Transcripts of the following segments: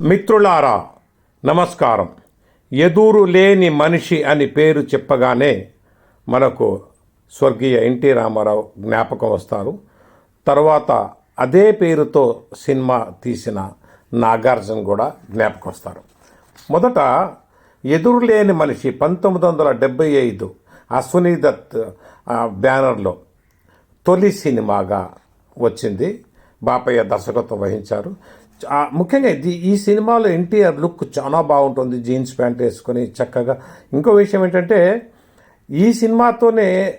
మిత్రులారా నమస్కారం. ఎదురు లేని మనిషి అని పేరు చెప్పగానే మనకు స్వర్గీయ ఎన్టీ రామారావు జ్ఞాపకం వస్తారు. తర్వాత అదే పేరుతో సినిమా తీసిన నాగార్జున కూడా జ్ఞాపకం వస్తారు. మొదట ఎదురు లేని మనిషి పంతొమ్మిది వందల డెబ్బై ఐదు అశ్వనీ దత్ బ్యానర్లో తొలి సినిమాగా వచ్చింది. బాపయ్య దర్శకత్వం వహించారు. ముఖ్యంగా ఇది ఈ సినిమాలో ఎన్టీఆర్ లుక్ చాలా బాగుంటుంది జీన్స్ ప్యాంట్ వేసుకొని చక్కగా. ఇంకో విషయం ఏంటంటే ఈ సినిమాతోనే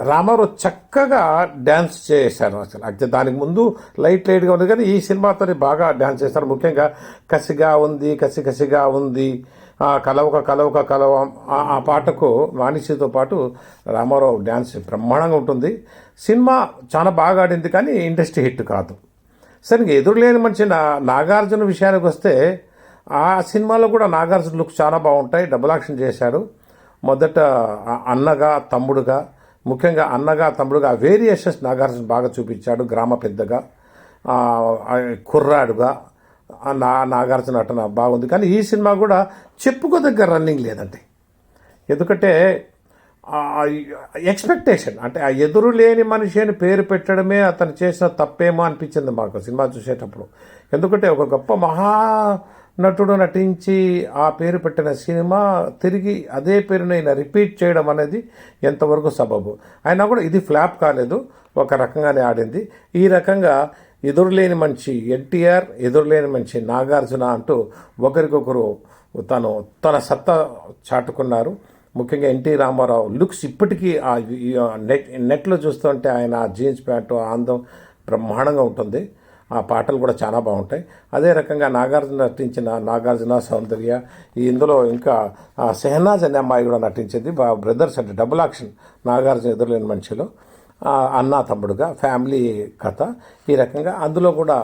రామారావు చక్కగా డ్యాన్స్ చేశారు అసలు. అయితే దానికి ముందు లైట్ లైట్గా ఉంది కానీ ఈ సినిమాతోనే బాగా డ్యాన్స్ చేశారు. ముఖ్యంగా కసిగా ఉంది కసి కసిగా ఉంది. ఆ కలవక కలవక కలవ ఆ- ఆ పాటకు మానిషితో పాటు రామారావు డ్యాన్స్ బ్రహ్మాండంగా ఉంటుంది. సినిమా చాలా బాగా ఆడింది కానీ ఇండస్ట్రీ హిట్ కాదు. సరే ఎదురులేని మనిషి నా నాగార్జున విషయానికి వస్తే ఆ సినిమాలో కూడా నాగార్జున లుక్ చాలా బాగుంటాయి. డబుల్ యాక్షన్ చేశాడు మొదట అన్నగా తమ్ముడుగా ముఖ్యంగా అన్నగా తమ్ముడుగా వేరియేషన్స్ నాగార్జున బాగా చూపించాడు గ్రామ పెద్దగా. కుర్రాడుగా. నా నాగార్జున నటన బాగుంది. కానీ ఈ సినిమా కూడా చెప్పుకోదగ్గర రన్నింగ్ లేదండి. ఎందుకంటే ఎక్స్పెక్టేషన్ అంటే ఆ ఎదురు లేని మనిషి అని పేరు పెట్టడమే అతను చేసిన తప్పేమో అనిపించింది మాకు సినిమా చూసేటప్పుడు. ఎందుకంటే ఒక గొప్ప మహా నటుడు నటించి ఆ పేరు పెట్టిన సినిమా తిరిగి అదే పేరునైనా రిపీట్ చేయడం అనేది ఎంతవరకు సబబు. అయినా కూడా ఇది ఫ్లాప్ కాలేదు ఒక రకంగానే ఆడింది. ఈ రకంగా ఎదురులేని మనిషి ఎన్టీఆర్ ఎదురులేని మనిషి నాగార్జున అంటూ ఒకరికొకరు తను తన సత్తా చాటుకున్నారు. ముఖ్యంగా ఎన్టీ రామారావు లుక్స్ ఇప్పటికీ ఆ ఈ నెట్ నెట్లో చూస్తుంటే ఆయన ఆ జీన్స్ ప్యాంటు ఆనందం బ్రహ్మాండంగా ఉంటుంది. ఆ పాటలు కూడా చాలా బాగుంటాయి. అదే రకంగా నాగార్జున నటించిన నాగార్జున సౌందర్య ఈ ఇందులో ఇంకా సెహనాజ్ అనే అమ్మాయి కూడా నటించింది. బా బ్రదర్స్ అంటే డబుల్ యాక్షన్ నాగార్జున ఎదురులేని మనిషిలో. అన్నా తమ్ముడుగా ఫ్యామిలీ కథ. ఈ రకంగా అందులో కూడా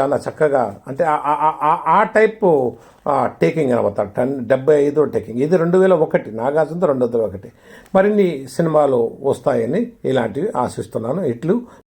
చాలా చక్కగా అంటే ఆ- టైప్ టైపు టేకింగ్ అనమాట. టెన్ డెబ్బై ఐదో టేకింగ్. ఇది రెండు వేల ఒకటి నాగార్జునతో రెండు వందల ఒకటి. మరిన్ని సినిమాలు వస్తాయని ఇలాంటివి ఆశిస్తున్నాను. ఇట్లు.